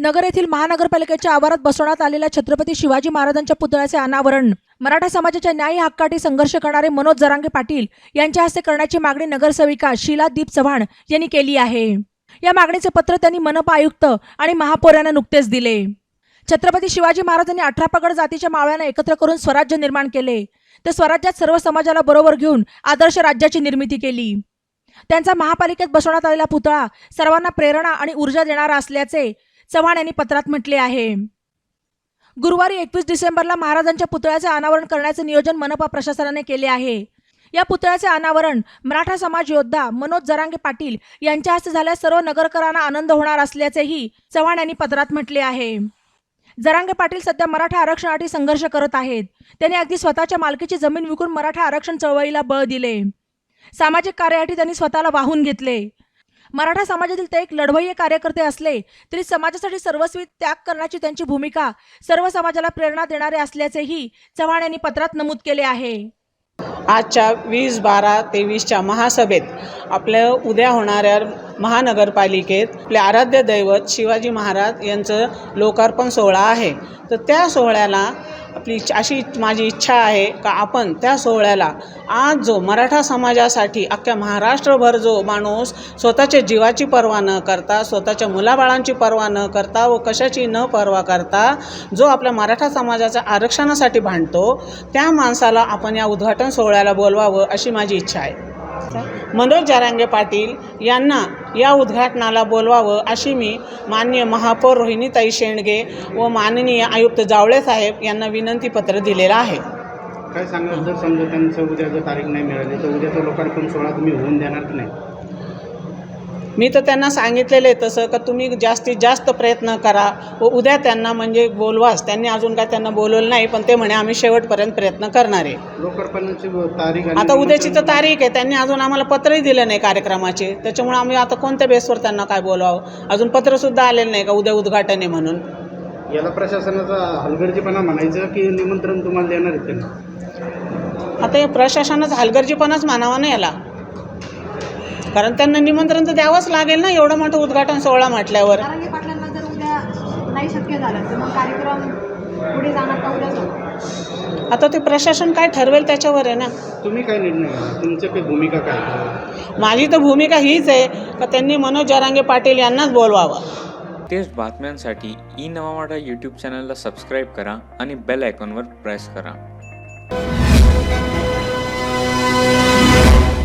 नगर येथील महानगरपालिकेच्या आवारात बसवण्यात आलेल्या छत्रपती शिवाजी महाराजांच्या पुतळ्याचे अनावरण. मराठा समाजाच्या न्याय हक्कासाठी संघर्ष करणारे मनोज जरांगे पाटील यांच्या हस्ते करण्याची मागणी नगरसेविका शीला दीप चव्हाण यांनी केली आहे. या मागणीचे पत्र त्यांनी मनपा आयुक्त आणि महापौर यांना नुकतेच दिले. छत्रपती शिवाजी महाराजांनी अठरा पगड जातीच्या मावळ्यांना एकत्र करून स्वराज्य निर्माण केले. तर स्वराज्यात सर्व समाजाला बरोबर घेऊन आदर्श राज्याची निर्मिती केली. त्यांचा महापालिकेत बसवण्यात आलेला पुतळा सर्वांना प्रेरणा आणि ऊर्जा देणारा असल्याचे चव्हाण यांनी पत्रात म्हटले आहे. गुरुवारी एकवीस डिसेंबरला महाराजांच्या पुतळ्याचे अनावरण करण्याचे नियोजन मनपा प्रशासनाने केले आहे. या पुतळ्याचे अनावरण मराठा समाज योद्धा मनोज जरांगे पाटील यांच्या हस्ते झाल्यास सर्व नगरकरांना आनंद होणार असल्याचेही चव्हाण यांनी पत्रात म्हटले आहे. जरांगे पाटील सध्या मराठा आरक्षणासाठी संघर्ष करत आहेत. त्यांनी अगदी स्वतःच्या मालकीची जमीन विकून मराठा आरक्षण चळवळीला बळ दिले. सामाजिक कार्यासाठी त्यांनी स्वतःला वाहून घेतले. मराठा समाजातील ते एक लढवय्य कार्यकर्ते असले तरी समाजासाठी सर्वस्वी त्याग करण्याची त्यांची भूमिका सर्व समाजाला प्रेरणा देणारे असल्याचेही चव्हाण यांनी पत्रात नमूद केले आहे. आजच्या वीस बारा तेवीसच्या महासभेत आपल्या उद्या होणाऱ्या महानगरपालिकेत आपले आराध्य दैवत शिवाजी महाराज यांचं लोकार्पण सोहळा आहे. तर त्या सोहळ्याला आपली अशी माझी इच्छा आहे का आपण त्या सोहळ्याला आज जो मराठा समाजासाठी अख्ख्या महाराष्ट्रभर जो माणूस स्वतःच्या जीवाची पर्वा न करता स्वतःच्या मुलाबाळांची पर्वा न करता व कशाची न पर्वा करता जो आपल्या मराठा समाजाच्या आरक्षणासाठी भांडतो त्या माणसाला आपण या उद्घाटन सोहळ्याला बोलवावं अशी माझी इच्छा आहे. मनोज जारांगे पाटील यांना या उद्घाटनाला बोलवावं अशी मी माननीय महापौर रोहिणीताई शेंडगे व माननीय आयुक्त जावळे साहेब यांना विनंतीपत्र दिलेलं आहे. काय सांगा जर समजा त्यांचं उद्या जर तारीख नाही मिळाली तर उद्याचं लोकार्पण सोहळा तुम्ही होऊन देणार की नाही? मी तर त्यांना सांगितलेलं आहे तसं का तुम्ही जास्तीत जास्त प्रयत्न करा. व उद्या त्यांना म्हणजे बोलवाच. त्यांनी अजून काय त्यांना बोलवलं नाही पण ते म्हणे आम्ही शेवटपर्यंत प्रयत्न करणार आहे. लोकार्पणाची तारीख आणि आता उद्याची तर तारीख आहे. त्यांनी अजून आम्हाला पत्रही दिलं नाही कार्यक्रमाचे. त्याच्यामुळे आम्ही आता कोणत्या बेसवर त्यांना काय बोलावं? अजून पत्रसुद्धा आलेलं नाही का उद्या उद्घाटन आहे म्हणून? याला प्रशासनाचा हलगर्जीपणा म्हणायचं की निमंत्रण तुम्हाला देणार त्यांना? आता हे प्रशासनाचा हलगर्जीपणाच मानावा ना याला. कारण त्यांना निमंत्रण तर द्यावंच लागेल ना एवढं मोठं उद्घाटन सोहळा म्हटल्यावर. जरांगे पाटलांना जर उद्या नाही शक्य झालं तर मग कार्यक्रम पुढे जाणार का उद्या जाणार? आता ते प्रशासन काय ठरवेल त्याच्यावर आहे ना. तुम्ही काय निर्णय तुमची काही भूमिका काय माझी तर भूमिका हीच आहे का त्यांनी मनोज जरांगे पाटील यांनाच बोलवावं. तेच बातम्यांसाठी ई नवा मराठा यूट्यूब चॅनलला सबस्क्राईब करा आणि बेल आयकॉनवर प्रेस करा.